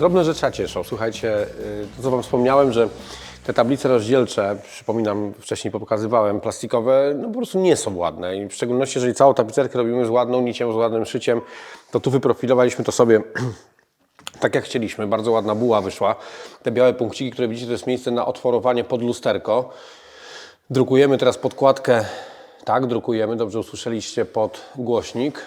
Drobne rzeczy cieszą. Słuchajcie, y, to co Wam wspomniałem, że te tablice rozdzielcze, przypominam, wcześniej pokazywałem, plastikowe, no po prostu nie są ładne. I w szczególności, jeżeli całą tapicerkę robimy z ładną nicią, z ładnym szyciem, to tu wyprofilowaliśmy to sobie tak jak chcieliśmy. Bardzo ładna buła wyszła. Te białe punkciki, które widzicie, to jest miejsce na otworowanie pod lusterko. Drukujemy teraz podkładkę, tak, drukujemy, dobrze usłyszeliście, pod głośnik.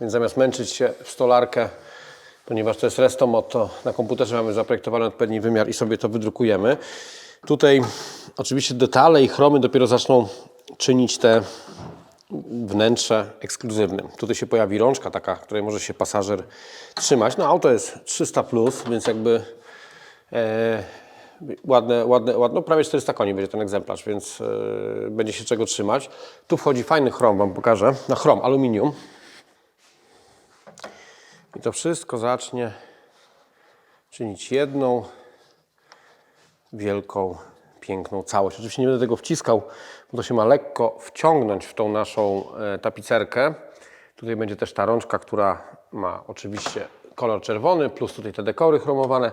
Więc zamiast męczyć się w stolarkę, ponieważ to jest restomod, to na komputerze mamy zaprojektowany odpowiedni wymiar i sobie to wydrukujemy. Tutaj oczywiście detale i chromy dopiero zaczną czynić te wnętrze ekskluzywnym. Tutaj się pojawi rączka taka, której może się pasażer trzymać. No auto jest 300+, plus, więc jakby e, ładne, ładne, ładne, no prawie 400 koni będzie ten egzemplarz, więc e, będzie się czego trzymać. Tu wchodzi fajny chrom, Wam pokażę. Na chrom, aluminium. I to wszystko zacznie czynić jedną wielką, piękną całość. Oczywiście nie będę tego wciskał, bo to się ma lekko wciągnąć w tą naszą e, tapicerkę. Tutaj będzie też ta rączka, która ma oczywiście kolor czerwony, plus tutaj te dekory chromowane,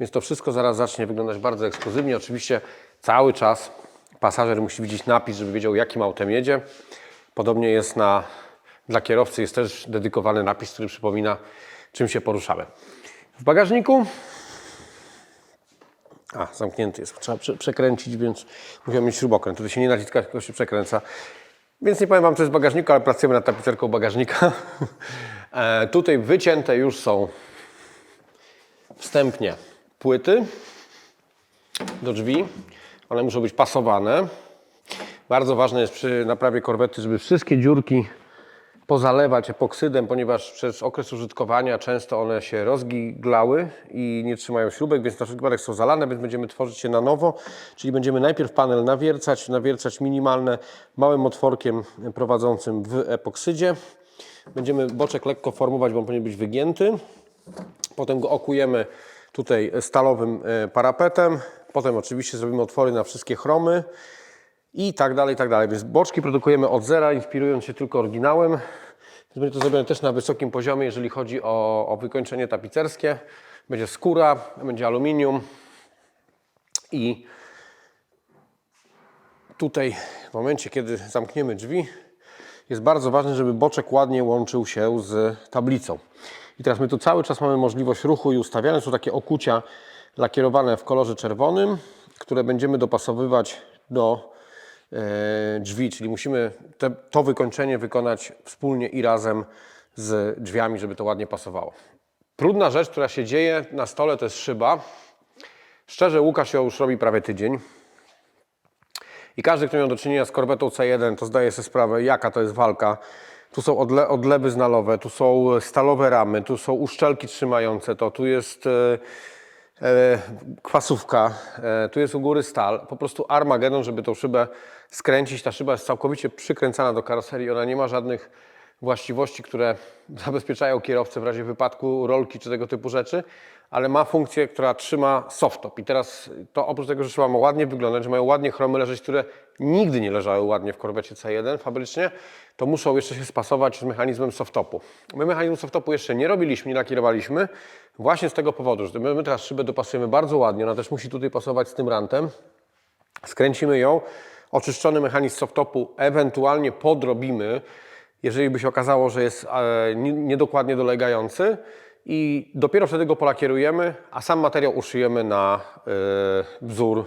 więc to wszystko zaraz zacznie wyglądać bardzo ekskluzywnie. Oczywiście cały czas pasażer musi widzieć napis, żeby wiedział jakim autem jedzie. Podobnie jest na, dla kierowcy, jest też dedykowany napis, który przypomina czym się poruszamy. W bagażniku a, zamknięty jest. Trzeba prze przekręcić, więc musiałem mieć śrubokręt. Tutaj się nie naciska, tylko się przekręca. Więc nie powiem Wam, co jest w bagażniku, ale pracujemy nad tapicerką bagażnika. e, tutaj wycięte już są wstępnie płyty do drzwi. One muszą być pasowane. Bardzo ważne jest przy naprawie korwety, żeby wszystkie dziurki pozalewać epoksydem, ponieważ przez okres użytkowania często one się rozgiglały i nie trzymają śrubek, więc na wszelki wypadek są zalane, więc będziemy tworzyć je na nowo, czyli będziemy najpierw panel nawiercać, nawiercać minimalne małym otworkiem prowadzącym w epoksydzie. Będziemy boczek lekko formować, bo on powinien być wygięty. Potem go okujemy tutaj stalowym e, parapetem. Potem oczywiście zrobimy otwory na wszystkie chromy i tak dalej, i tak dalej. Więc boczki produkujemy od zera, inspirując się tylko oryginałem. Więc będzie to zrobione też na wysokim poziomie, jeżeli chodzi o, o wykończenie tapicerskie. Będzie skóra, będzie aluminium i tutaj w momencie, kiedy zamkniemy drzwi, jest bardzo ważne, żeby boczek ładnie łączył się z tablicą. I teraz my tu cały czas mamy możliwość ruchu i ustawiania. Są takie okucia lakierowane w kolorze czerwonym, które będziemy dopasowywać do drzwi, czyli musimy te, to wykończenie wykonać wspólnie i razem z drzwiami, żeby to ładnie pasowało. Trudna rzecz, która się dzieje na stole, to jest szyba. Szczerze, Łukasz ją już robi prawie tydzień. I każdy, kto miał do czynienia z korwetą C1, to zdaje sobie sprawę, jaka to jest walka. Tu są odle odlewy znalowe, tu są stalowe ramy, tu są uszczelki trzymające to, tu jest e, e, kwasówka, e, tu jest u góry stal. Po prostu Armagedon, żeby tą szybę skręcić. Ta szyba jest całkowicie przykręcana do karoserii, ona nie ma żadnych właściwości, które zabezpieczają kierowcę w razie wypadku, rolki czy tego typu rzeczy, ale ma funkcję, która trzyma softtop. I teraz to oprócz tego, że szyba ma ładnie wyglądać, że mają ładnie chromy leżeć, które nigdy nie leżały ładnie w korwecie C1 fabrycznie, to muszą jeszcze się spasować z mechanizmem softtopu. My mechanizmu softtopu jeszcze nie robiliśmy, nie lakierowaliśmy, właśnie z tego powodu, że my teraz szybę dopasujemy bardzo ładnie, ona też musi tutaj pasować z tym rantem, skręcimy ją, oczyszczony mechanizm softtopu ewentualnie podrobimy, jeżeli by się okazało, że jest e, nie- niedokładnie dolegający i dopiero wtedy go polakierujemy, a sam materiał uszyjemy na e, wzór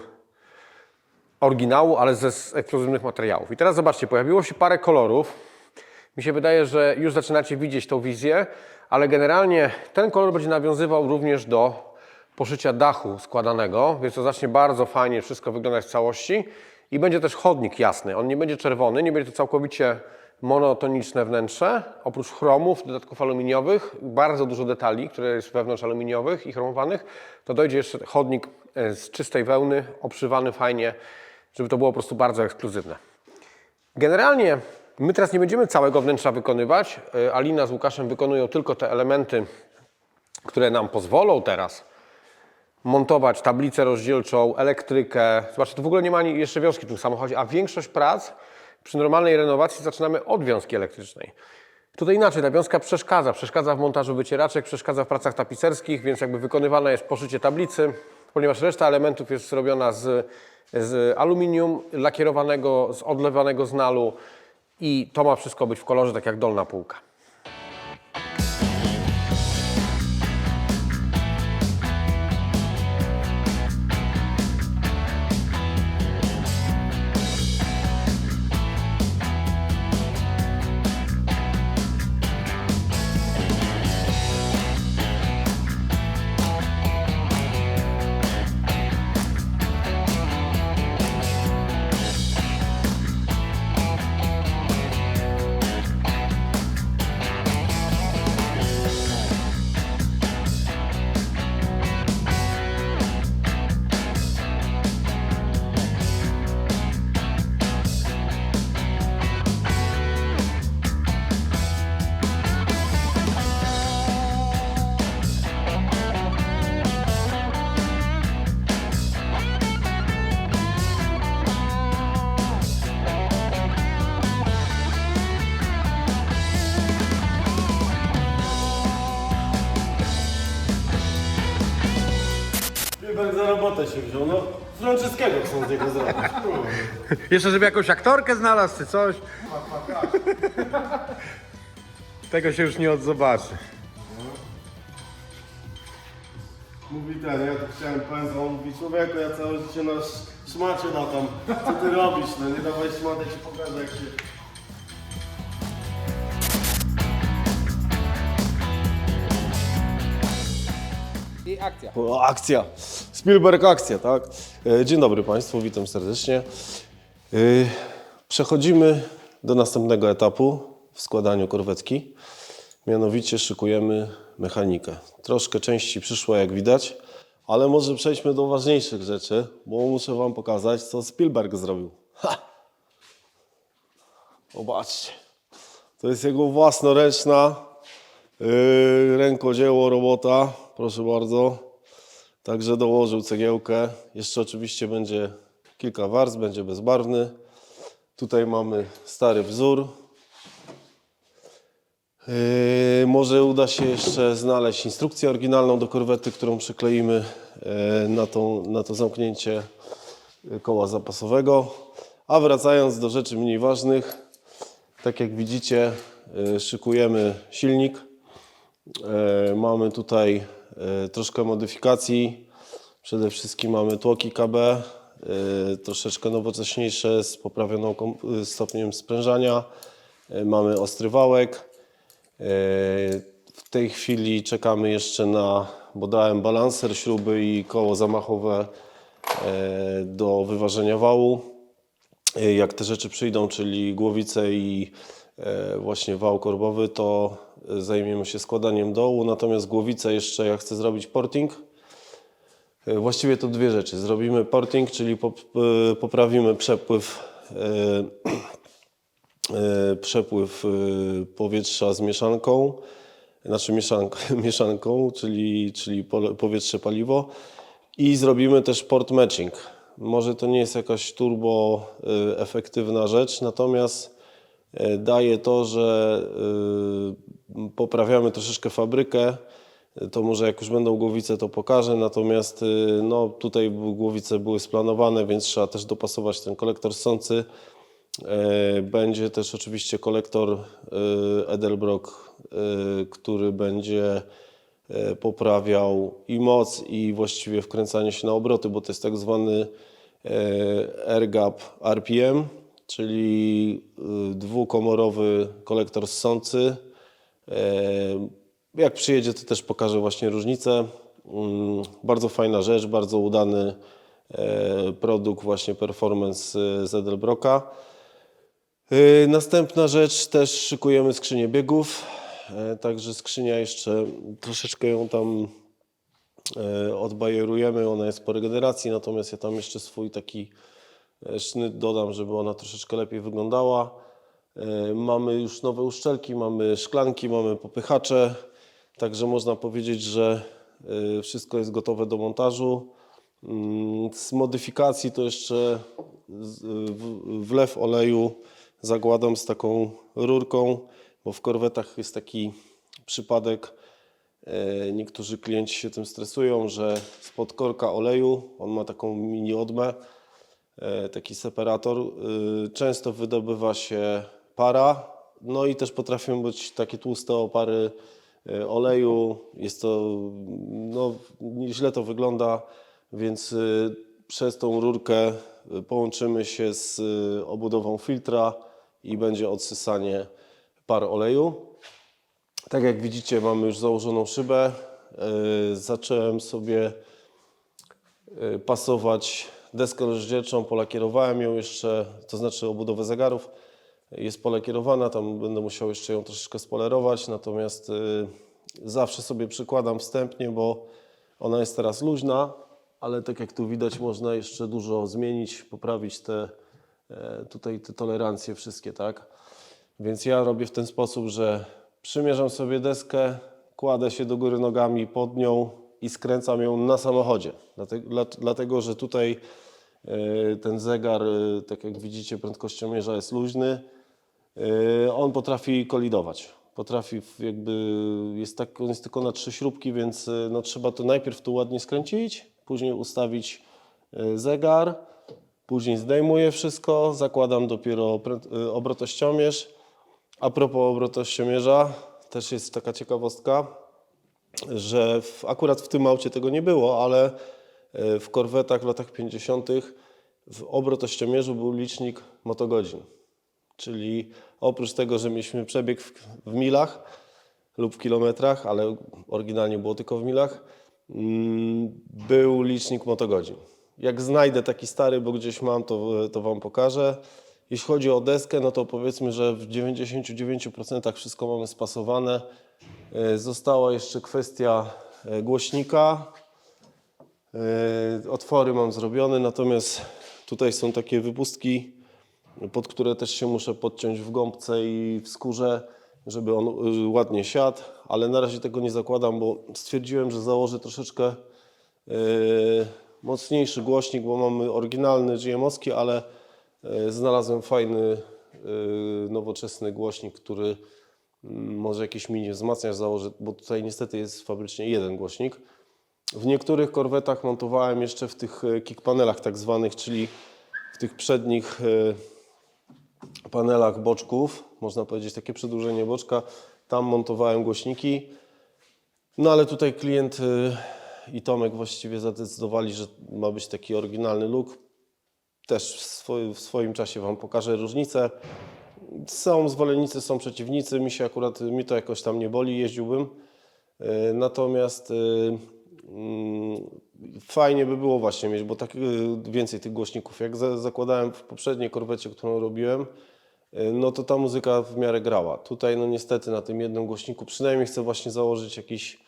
oryginału, ale ze ekskluzywnych materiałów. I teraz zobaczcie, pojawiło się parę kolorów. Mi się wydaje, że już zaczynacie widzieć tą wizję, ale generalnie ten kolor będzie nawiązywał również do poszycia dachu składanego, więc to zacznie bardzo fajnie wszystko wyglądać w całości i będzie też chodnik jasny. On nie będzie czerwony, nie będzie to całkowicie monotoniczne wnętrze, oprócz chromów, dodatków aluminiowych, bardzo dużo detali, które jest wewnątrz aluminiowych i chromowanych, to dojdzie jeszcze chodnik e, z czystej wełny, obszywany fajnie, żeby to było po prostu bardzo ekskluzywne. Generalnie my teraz nie będziemy całego wnętrza wykonywać. E, Alina z Łukaszem wykonują tylko te elementy, które nam pozwolą teraz montować tablicę rozdzielczą, elektrykę. Zobaczcie, tu w ogóle nie ma jeszcze wiązki w tym samochodzie, a większość prac przy normalnej renowacji zaczynamy od wiązki elektrycznej. Tutaj inaczej, ta wiązka przeszkadza. Przeszkadza w montażu wycieraczek, przeszkadza w pracach tapicerskich, więc jakby wykonywane jest poszycie tablicy, ponieważ reszta elementów jest zrobiona z, z aluminium lakierowanego, z odlewanego z nalu i to ma wszystko być w kolorze, tak jak dolna półka. Się wziął, no. Franceskiego chcą z niego zrobić. Jeszcze żeby jakąś aktorkę znalazł czy coś. Tego się już nie odzobaczy. Mówi ten, ja tu chciałem pędzą, on mówi człowieku, ja całe życie na sz- szmacie latam. Co ty robisz, no nie dawaj szmatę, ci pokażę jak się... I akcja. O, akcja. Spielberg akcja, tak? E, Dzień dobry Państwu, witam serdecznie. E, Przechodzimy do następnego etapu w składaniu korwetki. Mianowicie szykujemy mechanikę. Troszkę części przyszło jak widać, ale może przejdźmy do ważniejszych rzeczy, bo muszę Wam pokazać, co Spielberg zrobił. Ha! Zobaczcie. To jest jego własnoręczna yy, rękodzieło, robota. Proszę bardzo. Także dołożył cegiełkę. Jeszcze oczywiście będzie kilka warstw, będzie bezbarwny. Tutaj mamy stary wzór. Yy, może uda się jeszcze znaleźć instrukcję oryginalną do korwety, którą przykleimy yy, na, tą, na to zamknięcie yy, koła zapasowego. A wracając do rzeczy mniej ważnych, tak jak widzicie, yy, szykujemy silnik. E, Mamy tutaj troszkę modyfikacji. Przede wszystkim mamy tłoki KB, e, troszeczkę nowocześniejsze z poprawioną e, stopniem sprężania. E, Mamy ostry wałek. E, W tej chwili czekamy jeszcze na, bo dałem balanser, śruby i koło zamachowe e, do wyważenia wału. E, Jak te rzeczy przyjdą, czyli głowice i e, właśnie wał korbowy, to e, zajmiemy się składaniem dołu. Natomiast głowicę jeszcze ja chcę zrobić porting. E, Właściwie to dwie rzeczy. Zrobimy porting, czyli e, poprawimy przepływ, e, e, przepływ e, powietrza z mieszanką, znaczy mieszanką, mieszanką czyli, czyli pole- powietrze-paliwo i zrobimy też port matching. Może to nie jest jakaś turbo e, efektywna rzecz, natomiast e, daje to, że e, poprawiamy troszeczkę fabrykę. To może jak już będą głowice, to pokażę. Natomiast no, tutaj głowice były splanowane, więc trzeba też dopasować ten kolektor ssący. E, Będzie też oczywiście kolektor Edelbrock, który będzie e, poprawiał i moc, i właściwie wkręcanie się na obroty, bo to jest tak zwany e, AirGap RPM, czyli y, dwukomorowy kolektor ssący. E, Jak przyjedzie, to też pokażę właśnie różnicę. Mm, Bardzo fajna rzecz, bardzo udany e, produkt właśnie performance z Edelbrocka. E, Następna rzecz, też szykujemy skrzynię biegów. Także skrzynia jeszcze troszeczkę ją tam odbajerujemy, ona jest po regeneracji, natomiast ja tam jeszcze swój taki sznyt dodam, żeby ona troszeczkę lepiej wyglądała. E, Mamy już nowe uszczelki, mamy szklanki, mamy popychacze, także można powiedzieć, że e, wszystko jest gotowe do montażu. Mm, Z modyfikacji to jeszcze wlew oleju zakładam z taką rurką bo w korwetach jest taki przypadek, e, niektórzy klienci się tym stresują, że spod korka oleju, on ma taką mini odmę, e, taki separator, y, często wydobywa się para, no i też potrafią być takie tłuste opary e, oleju. Jest to, no, źle to wygląda, więc przez tą rurkę połączymy się z obudową filtra i będzie odsysanie par oleju. Tak jak widzicie, mamy już założoną szybę. E, Zacząłem sobie pasować deskę rozdzielczą, polakierowałem ją jeszcze, to znaczy obudowę zegarów. Jest polakierowana, tam będę musiał jeszcze ją troszeczkę spolerować, natomiast y, zawsze sobie przykładam wstępnie, bo ona jest teraz luźna, ale tak jak tu widać, można jeszcze dużo zmienić, poprawić te e, tutaj te tolerancje wszystkie, tak? Więc ja robię w ten sposób, że przymierzam sobie deskę, kładę się do góry nogami pod nią i skręcam ją na samochodzie. Dlatego, dla- dlatego że tutaj e, ten zegar, e, tak jak widzicie, prędkościomierza jest luźny. E, On potrafi kolidować. Potrafi jakby, jest tak, jest tylko na trzy śrubki, więc no, trzeba to najpierw tu ładnie skręcić, później ustawić zegar, później zdejmuję wszystko, zakładam dopiero obrotościomierz. A propos obrotościomierza, też jest taka ciekawostka, że w, akurat w tym aucie tego nie było, ale e, w korwetach w latach 50. w obrotościomierzu był licznik motogodzin. Czyli oprócz tego, że mieliśmy przebieg w, w milach lub w kilometrach, ale oryginalnie było tylko w milach, mm, był licznik motogodzin. Jak znajdę taki stary, bo gdzieś mam, to, to Wam pokażę. Jeśli chodzi o deskę, no to powiedzmy, że w 99% wszystko mamy spasowane. E, Została jeszcze kwestia e, głośnika. E, Otwory mam zrobione, natomiast tutaj są takie wypustki, pod które też się muszę podciąć w gąbce i w skórze, żeby on ładnie siadł, ale na razie tego nie zakładam, bo stwierdziłem, że założę troszeczkę mocniejszy głośnik, bo mamy oryginalny GMowski, ale znalazłem fajny, y, nowoczesny głośnik, który mm, może jakiś mini wzmacniacz założę, bo tutaj niestety jest fabrycznie jeden głośnik. W niektórych korwetach montowałem jeszcze w tych e, kick panelach tak zwanych, czyli w tych przednich e, panelach boczków, można powiedzieć takie przedłużenie boczka, tam montowałem głośniki. No ale tutaj klient e, i Tomek właściwie zadecydowali, że ma być taki oryginalny look. Też w swoim, czasie Wam pokażę różnicę. Są zwolennicy, są przeciwnicy. Mi się akurat, mi to jakoś tam nie boli, jeździłbym. E, Natomiast e, mm, fajnie by było właśnie mieć, bo tak e, więcej tych głośników. Jak za- zakładałem w poprzedniej korwecie, którą robiłem, no to ta muzyka w miarę grała. Tutaj no niestety na tym jednym głośniku przynajmniej chcę właśnie założyć jakiś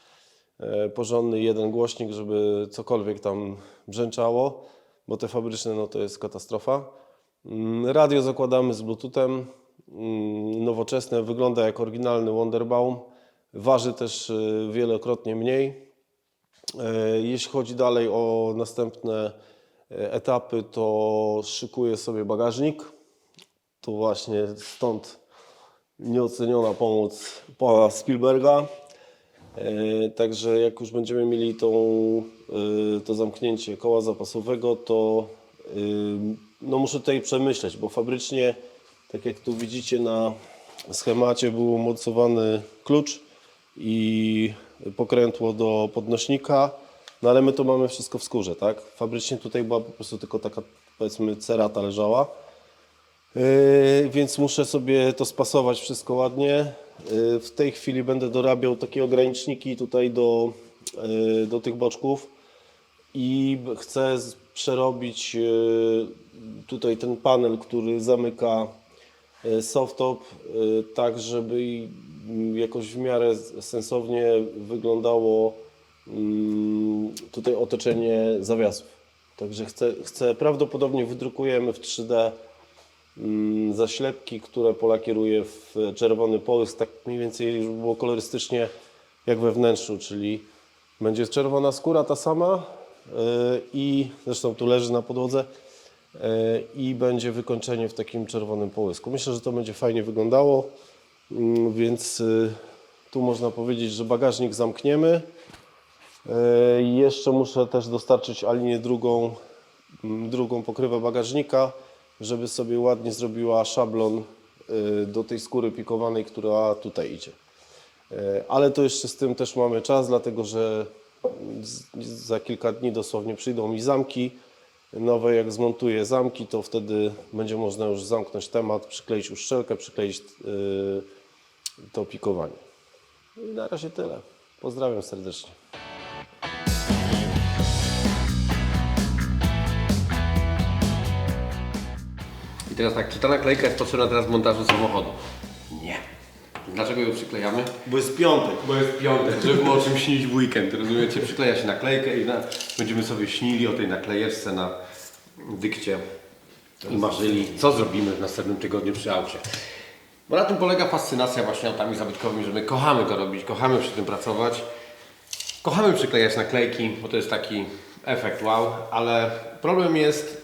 porządny jeden głośnik, żeby cokolwiek tam brzęczało, bo te fabryczne no to jest katastrofa. Mm, Radio zakładamy z Bluetoothem, mm, nowoczesne, wygląda jak oryginalny Wonderbaum, waży też e, wielokrotnie mniej. E, Jeśli chodzi dalej o następne e, etapy, to szykuję sobie bagażnik. Tu właśnie stąd nieoceniona pomoc pana Spielberga. E, Także jak już będziemy mieli tą, e, to zamknięcie koła zapasowego, to e, no muszę tutaj przemyśleć, bo fabrycznie, tak jak tu widzicie na schemacie, był umocowany klucz i pokrętło do podnośnika, no ale my to mamy wszystko w skórze, tak? Fabrycznie tutaj była po prostu tylko taka, powiedzmy, cerata leżała. Yy, więc muszę sobie to spasować wszystko ładnie. Yy, w tej chwili będę dorabiał takie ograniczniki tutaj do, yy, do tych boczków i chcę przerobić yy, tutaj ten panel, który zamyka softtop, tak żeby i- m, jakoś w miarę sensownie wyglądało mm, tutaj otoczenie zawiasów. Także chcę, chcę prawdopodobnie wydrukujemy w 3D mm, zaślepki, które polakieruję w czerwony połysk, tak mniej więcej, żeby było kolorystycznie jak we wnętrzu, czyli będzie czerwona skóra ta sama yy, i zresztą tu leży na podłodze yy, i będzie wykończenie w takim czerwonym połysku. Myślę, że to będzie fajnie wyglądało. Mm, Więc y, tu można powiedzieć, że bagażnik zamkniemy. Jeszcze muszę też dostarczyć Alinie drugą, mm, drugą pokrywę bagażnika, żeby sobie ładnie zrobiła szablon y, do tej skóry pikowanej, która tutaj idzie. Y, Ale to jeszcze z tym też mamy czas, dlatego że za kilka dni dosłownie przyjdą mi zamki nowe. Jak zmontuję zamki, to wtedy będzie można już zamknąć temat, przykleić uszczelkę, przykleić y, to pikowanie. I na razie tyle. Pozdrawiam serdecznie. Teraz tak, czy ta naklejka jest potrzebna teraz w montażu samochodu? Nie. Dlaczego ją przyklejamy? Bo jest piątek. Bo jest piątek, żeby o czym śnić w weekend, rozumiecie? Przykleja się naklejkę i na, będziemy sobie śnili o tej naklejeczce na dykcie i marzyli, co zrobimy w następnym tygodniu przy aucie. Bo na tym polega fascynacja właśnie autami zabytkowymi, że my kochamy to robić, kochamy przy tym pracować. Kochamy przyklejać naklejki, bo to jest taki efekt wow, ale problem jest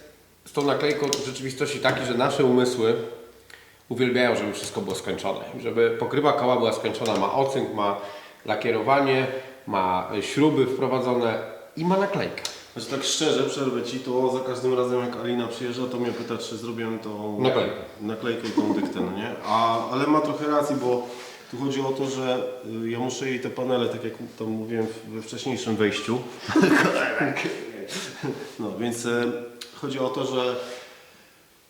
tą naklejką w rzeczywistości taki, że nasze umysły uwielbiają, żeby wszystko było skończone. Żeby pokrywa koła była skończona, ma ocynk, ma lakierowanie, ma śruby wprowadzone i ma naklejkę. Znaczy tak szczerze, przerwę Ci, to za każdym razem jak Alina przyjeżdża, to mnie pyta, czy zrobiłem tą Naklejkę. naklejkę i tą dyktę, no nie? A, ale ma trochę racji, bo tu chodzi o to, że y, ja muszę jej te panele, tak jak tam mówiłem we wcześniejszym wejściu. no więc y, chodzi o to, że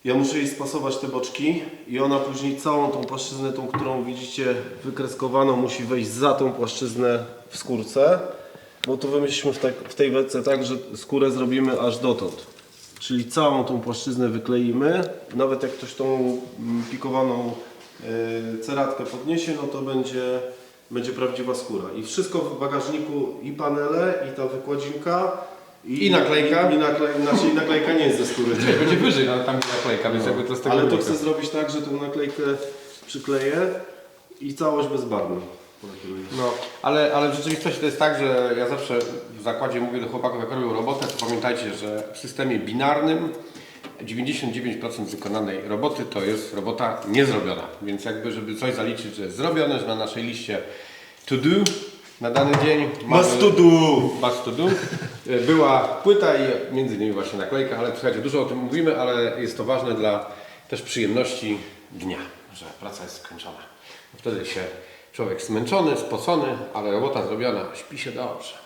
ja muszę jej spasować te boczki i ona później całą tą płaszczyznę, tą, którą widzicie wykreskowaną, musi wejść za tą płaszczyznę w skórce. Bo tu wymyśliliśmy w, tak, w tej wetce tak, że skórę zrobimy aż dotąd. Czyli całą tą płaszczyznę wykleimy. Nawet jak ktoś tą mm, pikowaną y, ceratkę podniesie, no to będzie, będzie prawdziwa skóra. I wszystko w bagażniku, i panele, i ta wykładzinka. I naklejka. I, i naklej, znaczy, i naklejka nie jest ze skóry. Będzie wyżej, ale tam jest naklejka, więc jakby to z tego Ale to chcę zrobić tak, że tą naklejkę przykleję i całość bezbarwną. No, ale, ale w rzeczywistości to jest tak, że ja zawsze w zakładzie mówię do chłopaków, jak robią robotę, to pamiętajcie, że w systemie binarnym 99% wykonanej roboty to jest robota niezrobiona. Więc jakby, żeby coś zaliczyć, że jest zrobione, że na naszej liście to do na dany dzień to do. Była płyta i między innymi właśnie naklejka, ale słuchajcie, dużo o tym mówimy, ale jest to ważne dla też przyjemności dnia, że praca jest skończona. Wtedy się człowiek zmęczony, spocony, ale robota zrobiona, śpi się dobrze.